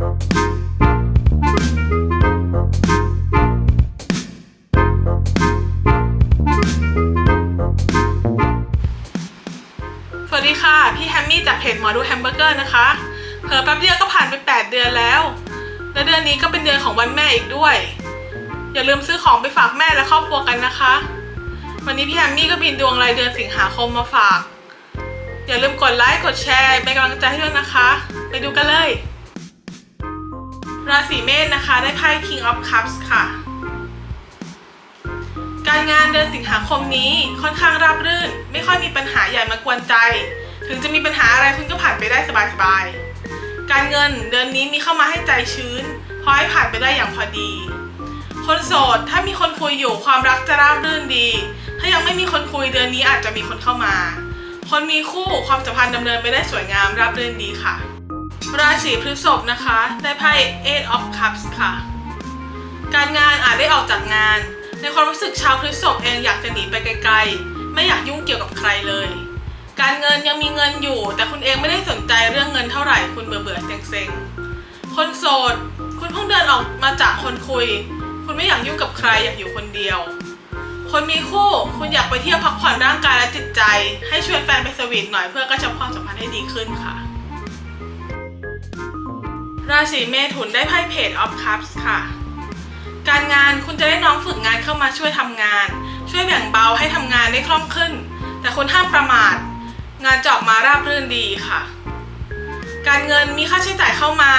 สวัสดีค่ะ พี่แฮมมี่จากเพจหมอดูแฮมเบอร์เกอร์นะคะ เผลอแป๊บเดียวก็ผ่านไป 8 เดือนแล้ว และเดือนนี้ก็เป็นเดือนของวันแม่อีกด้วย อย่าลืมซื้อของไปฝากแม่และครอบครัวกันนะคะ วันนี้พี่แฮมมี่ก็บินดวงรายเดือนสิงหาคมมาฝาก อย่าลืมกดไลค์กดแชร์เป็นกำลังใจให้ด้วยนะคะ ไปดูกันเลย ราศีเมษนะคะได้ไพ่ King of Cups ค่ะ การงานเดือนสิงหาคมนี้ค่อนข้างราบรื่น ไม่ค่อยมีปัญหาใหญ่มากวนใจ ถึงจะมีปัญหาอะไรคุณก็ผ่านไปได้สบายๆ การเงินเดือนนี้มีเข้ามาให้ใจชื้นพอให้ผ่านไปได้อย่างพอดี คนโสดถ้ามีคนคุยอยู่ความรักจะราบรื่นดี ถ้ายังไม่มีคนคุยเดือนนี้อาจจะมีคนเข้ามา คนมีคู่ความสัมพันธ์ดำเนินไปได้สวยงามราบรื่นดีค่ะ ราศีพฤษภนะคะได้ไพ่ Eight of Cups ค่ะ การงานอาจได้ออกจากงาน ในความรู้สึกชาวพฤษภเองอยากจะหนีไปไกลๆ ไม่อยากยุ่งเกี่ยวกับใครเลย การเงินยังมีเงินอยู่ แต่คุณเองไม่ได้สนใจเรื่องเงินเท่าไหร่คุณเบื่อเบื่อเซ็งๆ คนโสด คุณเพิ่งเดินออกมาจากคนคุย คุณไม่อยากยุ่งกับใครอยากอยู่คนเดียว คนมีคู่ คุณอยากไปเที่ยวพักผ่อนร่างกายและจิตใจ ให้ชวนแฟนไปสวีทหน่อยเพื่อกระชับความสัมพันธ์ให้ดีขึ้นค่ะ ราศีเมถุนได้ไพ่เพจ of cups ค่ะ การงานคุณจะได้น้องฝึกงานเข้ามาช่วยทำงาน ช่วยแบ่งเบาให้ทำงานได้คล่องขึ้น แต่คุณห้ามประมาท งานจออกมาราบรื่นดีค่ะ การเงินมีค่าใช้จ่ายเข้ามา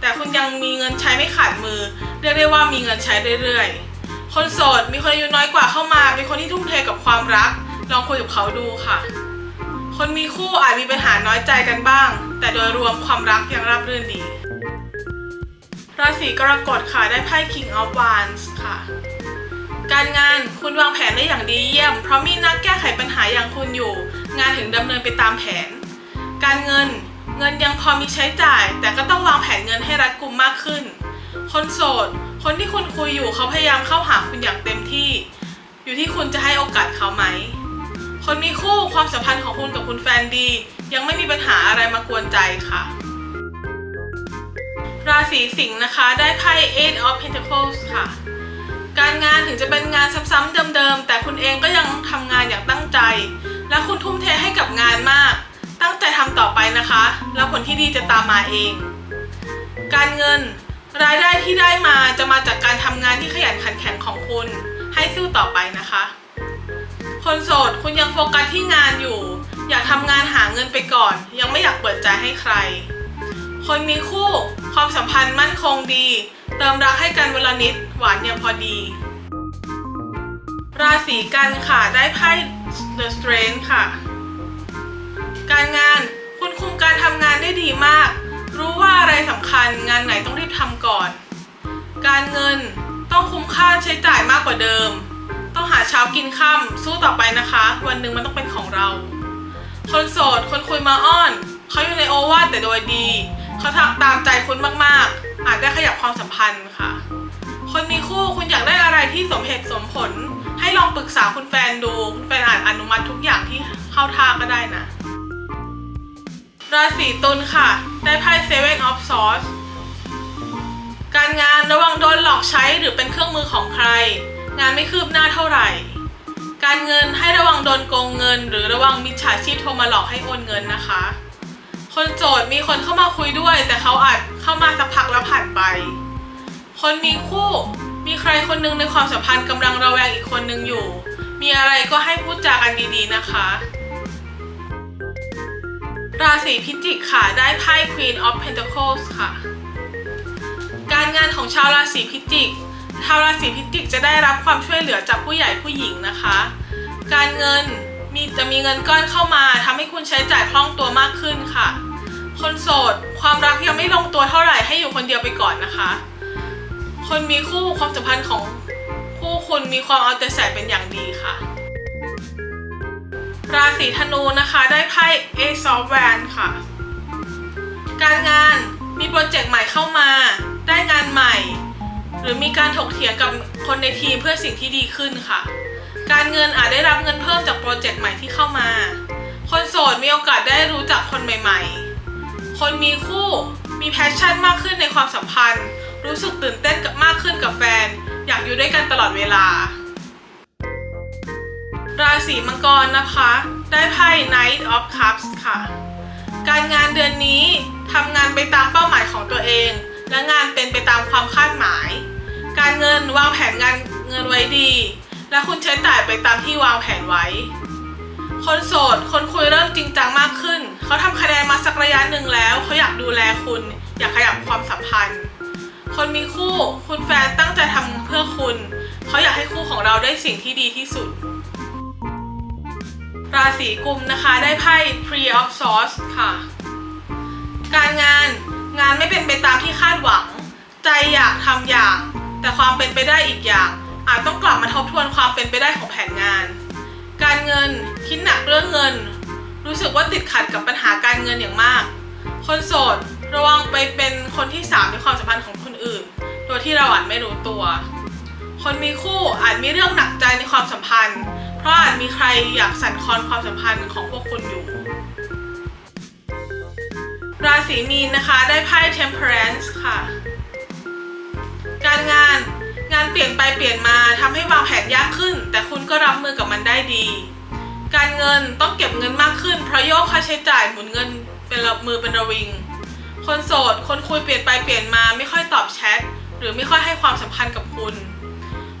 แต่คุณยังมีเงินใช้ไม่ขาดมือ เรียกได้ว่ามีเงินใช้เรื่อยๆ คนโสดมีคนอายุน้อยกว่าเข้ามา เป็นคนที่ทุ่มเทกับความรัก ลองคุยกับเขาดูค่ะ คนมีคู่อาจมีปัญหาน้อยใจกันบ้าง แต่โดยรวมความรักยังราบรื่นดี ราศีกรกฎค่ะได้ไพ่ King of Wands ค่ะ การงานคุณวางแผนได้อย่างดีเยี่ยม เพราะมีนักแก้ไขปัญหาอย่างคุณอยู่ งานถึงดำเนินไปตามแผน การเงินเงินยังพอมีใช้จ่าย แต่ก็ต้องวางแผนเงินให้รัดกุมมากขึ้น คนโสด คนที่คุณคุยอยู่เขาพยายามเข้าหาคุณอย่างเต็มที่ อยู่ที่คุณจะให้โอกาสเขาไหม คนมีคู่ความสัมพันธ์ของคุณกับคุณแฟนดี ยังไม่มีปัญหาอะไรมากวนใจค่ะ ราศีสิงห์นะคะ ได้ไพ่ Eight of Pentacles ค่ะ การงานถึงจะเป็นงานซ้ำๆเดิมๆ แต่คุณเองก็ยังทำงานอย่างตั้งใจ และคุณทุ่มเทให้กับงานมาก ตั้งใจทำต่อไปนะคะ แล้วผลที่ดีจะตามมาเอง การเงินรายได้ที่ได้มาจะมาจากการทำงานที่ขยันขันแข็งของคุณ ให้สู้ต่อไปนะคะ คนโสดคุณยังโฟกัสที่งานอยู่ อยากทำงานหาเงินไปก่อน ยังไม่อยากเปิดใจให้ใคร คนมีคู่ ความสัมพันธ์มั่นคงดี เติมรักให้กันเวลานิด หวานย่างพอดี ราศีกันค่ะได้ไพ่ The Strength ค่ะ การงานคุณคุมการทำงานได้ดีมาก รู้ว่าอะไรสำคัญงานไหนต้องรีบทำก่อน การเงินต้องคุ้มค่าใช้จ่ายมากกว่าเดิม ต้องหาเช้ากินค่ำสู้ต่อไปนะคะ วันหนึ่งมันต้องเป็นของเรา คนโสดคนคุยมาอ้อน เขาอยู่ในโอวาทแต่โดยดี เขาทำตามใจคุณมากๆ อาจได้ขยับความสัมพันธ์ค่ะ คนมีคู่คุณอยากได้อะไรที่สมเหตุสมผล ให้ลองปรึกษาคุณแฟนดูคุณแฟนอาจอนุมัติทุกอย่างที่เข้าท่าก็ได้นะ ราศีตุลค่ะ ได้ไพ่ Seven of Swords การงานระวังโดนหลอกใช้หรือเป็นเครื่องมือของใคร งานไม่คืบหน้าเท่าไหร่ การเงินให้ระวังโดนโกงเงิน หรือระวังมิจฉาชีพโทรมาหลอกให้โอนเงินนะคะ คนโจทย์มีคนเข้ามาคุยด้วย แต่เขาอาจเข้ามาสักพักแล้วผ่านไป คนมีคู่ มีใครคนหนึงในความสัมพันธ์กำลังระแวงอีกคนหนึงอยู่ มีอะไรก็ให้พูดจากันดีๆนะคะ ราศีพิจิกค่ะได้ไพ่ Queen of Pentacles ค่ะ การงานของชาวราศีพิจิก ชาวราศีพิจิกจะได้รับความช่วยเหลือจากผู้ใหญ่ผู้หญิงนะคะ การเงิน มีจะมีเงินก้อนเข้ามาทำให้คุณใช้จ่ายคล่องตัวมากขึ้นค่ะ คนโสดความรักยังไม่ลงตัวเท่าไหร่ให้อยู่คนเดียวไปก่อนนะคะ คนมีคู่ความสัมพันธ์ของคู่คุณมีความเอาใจใส่เป็นอย่างดีค่ะ ราศีธนูนะคะได้ไพ่ Ace of w a n d ค่ะ การงานมีโปรเจกต์ใหม่เข้ามา ได้งานใหม่ หรือมีการถกเถียงกับคนในทีมเพื่อสิ่งที่ดีขึ้นค่ะ การเงินอาจได้รับเงินเพิ่มจากโปรเจกต์ใหม่ที่เข้ามา คนโสดมีโอกาสได้รู้จักคนใหม่ๆ คนมีคู่มีแพชชั่นมากขึ้นในความสัมพันธ์ รู้สึกตื่นเต้นกับมากขึ้นกับแฟน อยากอยู่ด้วยกันตลอดเวลา ราศีมังกรนะคะ ได้ไพ่ Knight of Cups ค่ะ การงานเดือนนี้ทำงานไปตามเป้าหมายของตัวเอง และงานเป็นไปตามความคาดหมาย การเงินวางแผนงานเงินไว้ดี และคุณใช้จ่ายไปตามที่วางแผนไว้ คนโสด คนคุยเริ่มจริงจังมากขึ้น เขาทำคะแนนมาสักระยะหนึ่งแล้ว เขาอยากดูแลคุณ อยากขยับความสัมพันธ์ คนมีคู่ คุณแฟนตั้งใจทำเพื่อคุณ เขาอยากให้คู่ของเราได้สิ่งที่ดีที่สุด ราศีกุมนะคะได้ไพ่ Three of Swords ค่ะ การงานงานไม่เป็นไปตามที่คาดหวัง ใจอยากทำอย่าง แต่ความเป็นไปได้อีกอย่าง อาจต้องกลับมาทบทวนความเป็นไปได้ของแผนงาน การเงินคิดหนักเรื่องเงิน รู้สึกว่าติดขัดกับปัญหาการเงินอย่างมาก คนโสดระวังไปเป็นคนที่สามในความสัมพันธ์ของคนอื่น โดยที่เราอาจไม่รู้ตัว คนมีคู่อาจมีเรื่องหนักใจในความสัมพันธ์ เพราะอาจมีใครอยากสั่นคลอนความสัมพันธ์ของพวกคุณอยู่ ราศีมีนนะคะได้ไพ่ Temperance ค่ะ การงาน งานเปลี่ยนไปเปลี่ยนมาทำให้วางแผนยากขึ้น แต่คุณก็รับมือกับมันได้ดี การเงินต้องเก็บเงินมากขึ้นเพราะโยกค่าใช้จ่ายหมุนเงินเป็นระมือเป็นระวิง คนโสด คนคุยเปลี่ยนไปเปลี่ยนมาไม่ค่อยตอบแชทหรือไม่ค่อยให้ความสำคัญกับคุณ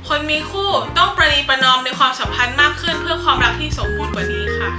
คนมีคู่ต้องประนีประนอมในความสัมพันธ์มากขึ้นเพื่อความรักที่สมบูรณ์กว่านี้ค่ะ